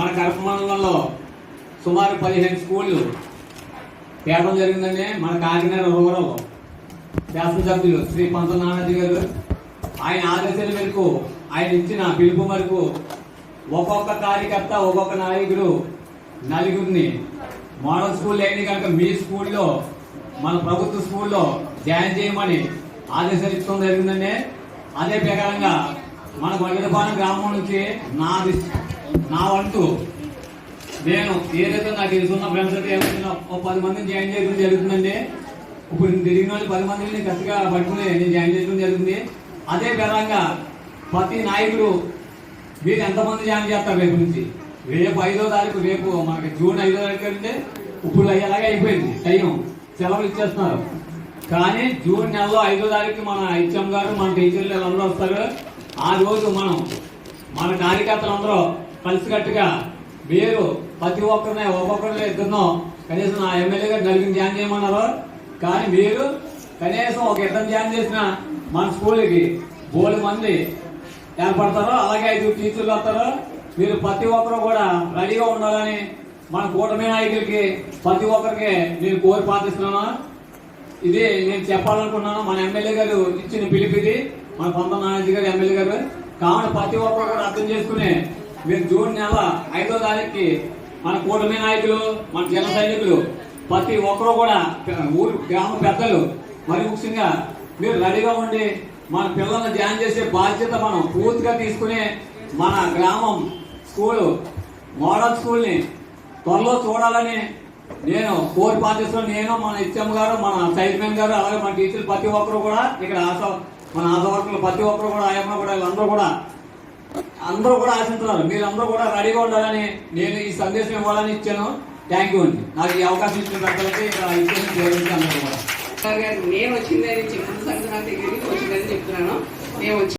మన కడప మండలంలో సుమారు పదిహేను స్కూళ్ళు తేవడం జరిగిందండి. మన కాకినాడ రూరల్ శాసనసభ్యులు శ్రీ పంత నానాజీ గారు. ఆయన ఆదేశాల మేరకు ఆయన ఇచ్చిన పిలుపు మేరకు ఒక్కొక్క కార్యకర్త ఒక్కొక్క నాయకుడు నలుగురిని మోడల్ స్కూల్ లేని కనుక మీ స్కూల్లో మన ప్రభుత్వ స్కూల్లో జాయిన్ చేయమని ఆదేశాలు ఇచ్చడం జరిగిందండి. అదే ప్రకారంగా మన వగదపాలెం గ్రామం నుంచి నా నా వంతు నేను ఏదైతే నాకు తెలుసున్న ఫ్రెండ్స్ అయితే ఏమైనా ఓ పది మందిని జాయిన్ చేయడం జరుగుతుందండి. ఇప్పుడు తిరిగిన వాళ్ళు పది మందిని గట్టిగా పట్టుకుని నేను జాయిన్ చేయడం జరుగుతుంది. అదే విధంగా ప్రతి నాయకుడు మీరు ఎంతమంది జాయిన్ చేస్తారు రేపు నుంచి? రేపు ఐదో తారీఖు రేపు మనకి జూన్ ఐదో తారీఖు అంటే ఇప్పుడు అయ్యేలాగే అయిపోయింది టైం. సెలవులు ఇచ్చేస్తున్నారు. కానీ జూన్ నెలలో ఐదో తారీఖు మన హెచ్ఎం గారు మన టీచర్లు వీళ్ళందరూ వస్తారు. ఆ రోజు మనం మన కార్యకర్తలందరూ కలిసికట్టుగా మీరు ప్రతి ఒక్కరిని ఒక్కొక్కరిని ఇద్దరు కనీసం నా ఎమ్మెల్యే గారు నలుగురిని జాయిన్ చేయమన్నారు? కానీ మీరు కనీసం ఒక ఇద్దరు జాయిన్ చేసిన మన స్కూల్కి బోలు మంది ఏర్పడతారు అలాగే ఐదు టీచర్లు వస్తారు మీరు ప్రతి ఒక్కరు కూడా రెడీగా ఉండాలని మన కూటమి నాయకులకి ప్రతి ఒక్కరికి నేను కోరి పాటిస్తున్నాను ఇది నేను చెప్పాలనుకున్నాను. మన ఎమ్మెల్యే గారు ఇచ్చిన పిలుపు ఇది. మన కొంత నానాజీ గారు ఎమ్మెల్యే గారు. కావున ప్రతి ఒక్కరు కూడా అర్థం చేసుకుని మీరు జూన్ నెల ఐదో తారీఖుకి మన కూటమి నాయకులు మన జన సైనికులు ప్రతి ఒక్కరు కూడా ఊరు గ్రామ పెద్దలు మరి ముఖ్యంగా మీరు రెడీగా ఉండి మన పిల్లల్ని జాయిన్ చేసే బాధ్యత మనం పూర్తిగా తీసుకునే మన గ్రామం స్కూలు మోడల్ స్కూల్ని త్వరలో చూడాలని నేను కోరి పాటిస్తున్నాను నేను మన హెచ్ఎం గారు మన చైర్మన్ గారు అలాగే మన టీచర్లు ప్రతి ఒక్కరు కూడా ఇక్కడ ఆశ మన ఆశ వర్కులు ప్రతి ఒక్కరు కూడా ఆయమ్మ కూడా వీళ్ళందరూ కూడా అందరూ కూడా ఆశిస్తున్నారు. మీరందరూ కూడా రెడీగా ఉండాలని నేను ఈ సందేశం ఇవ్వాలని ఇచ్చాను. థ్యాంక్ యూ అండి. నాకు ఈ అవకాశం ఇచ్చిన పెద్దలకి ఇక్కడ ఇచ్చేసి దేవుడికి అందరూ కూడా నేను వచ్చిందని చెప్పిన సంక్రాంతి వచ్చిందని చెప్తున్నాను. నేను వచ్చి